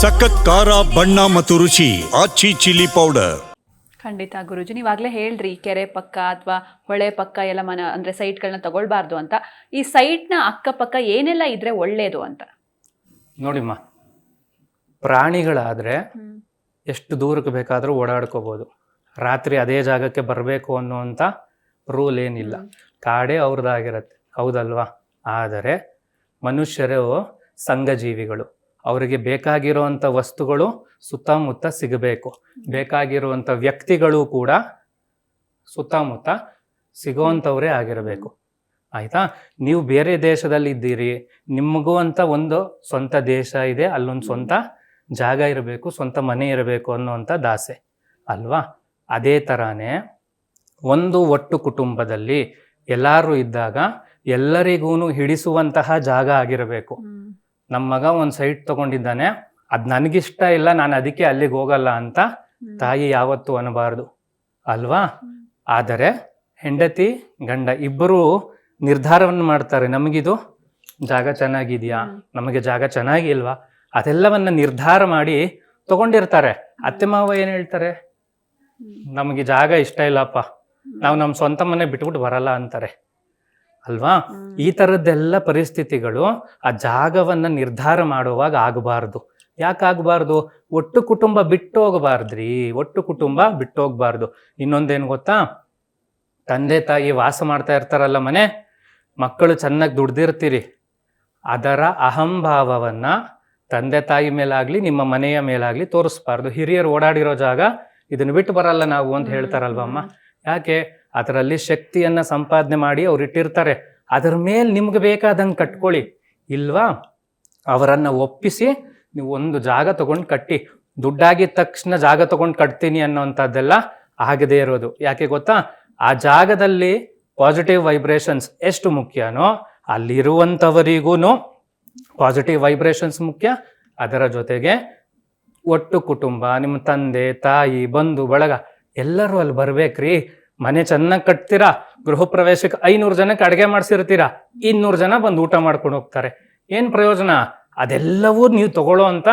ಸಖತ್ ಖಾರ ಬಣ್ಣ ಮತ್ತು ರುಚಿ ಆಚಿ ಚಿಲ್ಲಿ ಪೌಡರ್. ಖಂಡಿತ ಗುರುಜಿ ನೀವಾಗಲೇ ಹೇಳ್ರಿ ಕೆರೆ ಪಕ್ಕ ಅಥವಾ ಹೊಳೆ ಪಕ್ಕ ಎಲ್ಲ ಮನ ಅಂದರೆ ಸೈಟ್ಗಳನ್ನ ತಗೊಳ್ಬಾರ್ದು ಅಂತ. ಈ ಸೈಟ್ನ ಅಕ್ಕಪಕ್ಕ ಏನೆಲ್ಲ ಇದ್ರೆ ಒಳ್ಳೆಯದು ಅಂತ? ನೋಡಿಮ್ಮ ಪ್ರಾಣಿಗಳಾದರೆ ಎಷ್ಟು ದೂರಕ್ಕೆ ಬೇಕಾದರೂ ಓಡಾಡ್ಕೋಬೋದು. ರಾತ್ರಿ ಅದೇ ಜಾಗಕ್ಕೆ ಬರಬೇಕು ಅನ್ನುವಂಥ ರೂಲ್ ಏನಿಲ್ಲ. ಕಾಡೇ ಅವ್ರದ್ದಾಗಿರತ್ತೆ. ಹೌದಲ್ವಾ? ಆದರೆ ಮನುಷ್ಯರು ಸಂಘಜೀವಿಗಳು. ಅವರಿಗೆ ಬೇಕಾಗಿರುವಂಥ ವಸ್ತುಗಳು ಸುತ್ತಮುತ್ತ ಸಿಗಬೇಕು. ಬೇಕಾಗಿರುವಂಥ ವ್ಯಕ್ತಿಗಳು ಕೂಡ ಸುತ್ತಮುತ್ತ ಸಿಗುವಂಥವರೇ ಆಗಿರಬೇಕು. ಆಯಿತಾ? ನೀವು ಬೇರೆ ದೇಶದಲ್ಲಿ ಇದ್ದೀರಿ ನಿಮಗೂ ಅಂತ ಒಂದು ಸ್ವಂತ ದೇಶ ಇದೆ, ಅಲ್ಲೊಂದು ಸ್ವಂತ ಜಾಗ ಇರಬೇಕು, ಸ್ವಂತ ಮನೆ ಇರಬೇಕು ಅನ್ನುವಂಥ ದಾಸೆ, ಅಲ್ವಾ? ಅದೇ ಥರನೇ ಒಂದು ಒಟ್ಟು ಕುಟುಂಬದಲ್ಲಿ ಎಲ್ಲರೂ ಇದ್ದಾಗ ಎಲ್ಲರಿಗೂ ಹಿಡಿಸುವಂತಹ ಜಾಗ ಆಗಿರಬೇಕು. ನಮ್ಮ ಮಗ ಒಂದು ಸೈಟ್ ತಗೊಂಡಿದ್ದಾನೆ. ಅದು ನನಗಿಷ್ಟ ಇಲ್ಲ ನಾನು ಅದಕ್ಕೆ ಅಲ್ಲಿಗೆ ಹೋಗಲ್ಲ ಅಂತ ತಾಯಿ ಯಾವತ್ತೂ ಅನ್ನಬಾರ್ದು ಅಲ್ವಾ? ಆದರೆ ಹೆಂಡತಿ ಗಂಡ ಇಬ್ಬರು ನಿರ್ಧಾರವನ್ನು ಮಾಡ್ತಾರೆ. ನಮಗಿದು ಜಾಗ ಚೆನ್ನಾಗಿದೆಯಾ? ನಮಗೆ ಜಾಗ ಚೆನ್ನಾಗಿಲ್ವಾ ಅದೆಲ್ಲವನ್ನ ನಿರ್ಧಾರ ಮಾಡಿ ತಗೊಂಡಿರ್ತಾರೆ. ಅತ್ತೆ ಮಾವ ಏನು ಹೇಳ್ತಾರೆ? ನಮಗೆ ಜಾಗ ಇಷ್ಟ ಇಲ್ಲಪ್ಪ. ನಾವು ನಮ್ಮ ಸ್ವಂತ ಮನೆ ಬಿಟ್ಬಿಟ್ಟು ಬರಲ್ಲ ಅಂತಾರೆ. ಅಲ್ವಾ? ಈ ಥರದ್ದೆಲ್ಲ ಪರಿಸ್ಥಿತಿಗಳು ಆ ಜಾಗವನ್ನ ನಿರ್ಧಾರ ಮಾಡುವಾಗ ಆಗಬಾರ್ದು. ಯಾಕಾಗಬಾರ್ದು ಒಟ್ಟು ಕುಟುಂಬ ಬಿಟ್ಟು ಹೋಗಬಾರ್ದ್ರಿ ಒಟ್ಟು ಕುಟುಂಬ ಬಿಟ್ಟು ಹೋಗ್ಬಾರ್ದು ಇನ್ನೊಂದೇನು ಗೊತ್ತಾ? ತಂದೆ ತಾಯಿ ವಾಸ ಮಾಡ್ತಾ ಇರ್ತಾರಲ್ಲ ಮನೆ ಮಕ್ಕಳು ಚೆನ್ನಾಗಿ ದುಡ್ದಿರ್ತೀರಿ. ಅದರ ಅಹಂಭಾವವನ್ನು ತಂದೆ ತಾಯಿ ಮೇಲಾಗ್ಲಿ ನಿಮ್ಮ ಮನೆಯ ಮೇಲಾಗ್ಲಿ ತೋರಿಸ್ಬಾರ್ದು. ಹಿರಿಯರು ಓಡಾಡಿರೋ ಜಾಗ ಇದನ್ನು ಬಿಟ್ಟು ಬರಲ್ಲ ನಾವು ಅಂತ ಹೇಳ್ತಾರಲ್ವಮ್ಮ? ಯಾಕೆ? ಅದರಲ್ಲಿ ಶಕ್ತಿಯನ್ನು ಸಂಪಾದನೆ ಮಾಡಿ ಅವ್ರು ಇಟ್ಟಿರ್ತಾರೆ. ಅದರ ಮೇಲೆ ನಿಮ್ಗೆ ಬೇಕಾದಂಗೆ ಕಟ್ಕೊಳ್ಳಿ. ಇಲ್ವಾ? ಅವರನ್ನು ಒಪ್ಪಿಸಿ ನೀವು ಒಂದು ಜಾಗ ತಗೊಂಡು ಕಟ್ಟಿ. ದುಡ್ಡಾಗಿದ ತಕ್ಷಣ ಜಾಗ ತಗೊಂಡು ಕಟ್ತೀನಿ ಅನ್ನೋವಂಥದ್ದೆಲ್ಲ ಆಗದೇ ಇರೋದು. ಯಾಕೆ ಗೊತ್ತಾ? ಆ ಜಾಗದಲ್ಲಿ ಪಾಸಿಟಿವ್ ವೈಬ್ರೇಷನ್ಸ್ ಎಷ್ಟು ಮುಖ್ಯನೋ ಅಲ್ಲಿರುವಂಥವರಿಗೂ ಪಾಸಿಟಿವ್ ವೈಬ್ರೇಷನ್ಸ್ ಮುಖ್ಯ. ಅದರ ಜೊತೆಗೆ ಒಟ್ಟು ಕುಟುಂಬ, ನಿಮ್ಮ ತಂದೆ, ತಾಯಿ, ಬಂಧು, ಬಳಗ ಎಲ್ಲರೂ ಅಲ್ಲಿ ಬರ್ಬೇಕ್ರಿ. ಮನೆ ಚೆನ್ನಾಗಿ ಕಟ್ತೀರಾ? ಗೃಹ ಪ್ರವೇಶಕ್ಕೆ ಐನೂರು ಜನಕ್ಕೆ ಅಡುಗೆ ಮಾಡಿಸಿರ್ತೀರಾ? ಇನ್ನೂರು ಜನ ಬಂದು ಊಟ ಮಾಡ್ಕೊಂಡು ಹೋಗ್ತಾರೆ. ಏನು ಪ್ರಯೋಜನ? ಅದೆಲ್ಲವೂ ನೀವು ತಗೊಳ್ಳೋ ಅಂತ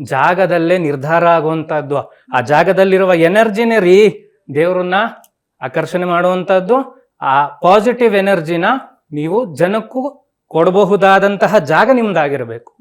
ಜಾಗದಲ್ಲೇ ನಿರ್ಧಾರ ಆಗುವಂಥದ್ದು ಆ ಜಾಗದಲ್ಲಿರುವ ಎನರ್ಜಿನೇ ರೀ ದೇವರನ್ನ ಆಕರ್ಷಣೆ ಮಾಡುವಂಥದ್ದು ಆ ಪಾಸಿಟಿವ್ ಎನರ್ಜಿನ ನೀವು ಜನಕ್ಕೂ ಕೊಡಬಹುದಾದಂತಹ ಜಾಗ ನಿಮ್ದಾಗಿರಬೇಕು.